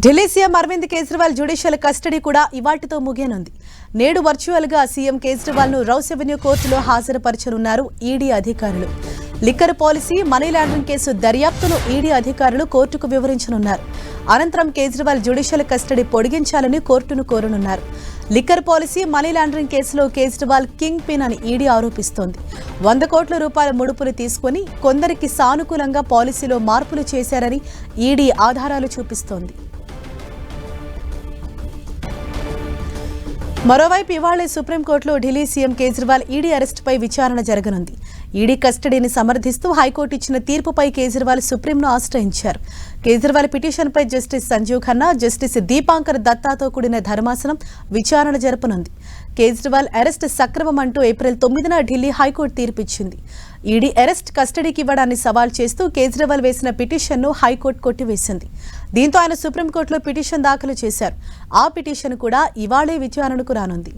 Delhi CM Arvind Kejriwal judicial custody కూడా ఇవాటితో ముగియనుంది. నేడు వర్చువల్గా సీఎం కేజ్రీవాల్ను రౌస్ ఎవెన్యూ కోర్టులో హాజరుపరచనున్నారు ఈడీ అధికారులు. Liquor policy money laundering case దర్యాప్తును ఈడీ అధికారులు కోర్టుకు వివరించనున్నారు. అనంతరం కేజ్రీవాల్ జ్యుడిషియల్ కస్టడీ పొడిగించాలని కోర్టును కోరనున్నారు. లిక్కర్ పాలసీ మనీ లాండరింగ్ కేసులో కేజ్రీవాల్ కింగ్ పిన్ అని ఈడీ ఆరోపిస్తోంది. వంద కోట్ల రూపాయల ముడుపులు తీసుకుని కొందరికి సానుకూలంగా పాలసీలో మార్పులు చేశారని ఈడీ ఆధారాలు చూపిస్తోంది. మరోవైపు ఇవాళ సుప్రీంకోర్టులో ఢిల్లీ సీఎం కేజ్రీవాల్ ఈడీ అరెస్టుపై విచారణ జరగనుంది. ఈడీ కస్టడీని సమర్థిస్తూ హైకోర్టు ఇచ్చిన తీర్పుపై కేజ్రీవాల్ సుప్రీంను ఆశ్రయించారు. కేజ్రీవాల్ పిటిషన్పై జస్టిస్ సంజీవ్ ఖన్నా జస్టిస్ దీపాంకర్ దత్తాతో కూడిన ధర్మాసనం విచారణ జరపనుంది. కేజ్రీవాల్ అరెస్ట్ సక్రమం అంటూ ఏప్రిల్ తొమ్మిదిన ఢిల్లీ హైకోర్టు తీర్పిచ్చింది. ఈడీ అరెస్ట్ కస్టడీకి ఇవ్వడాన్ని సవాల్ చేస్తూ కేజ్రీవాల్ వేసిన పిటిషన్ను హైకోర్టు కొట్టివేసింది. దీంతో ఆయన సుప్రీంకోర్టులో పిటిషన్ దాఖలు చేశారు. ఆ పిటిషన్ కూడా ఇవాళే విచారణకు రానుంది.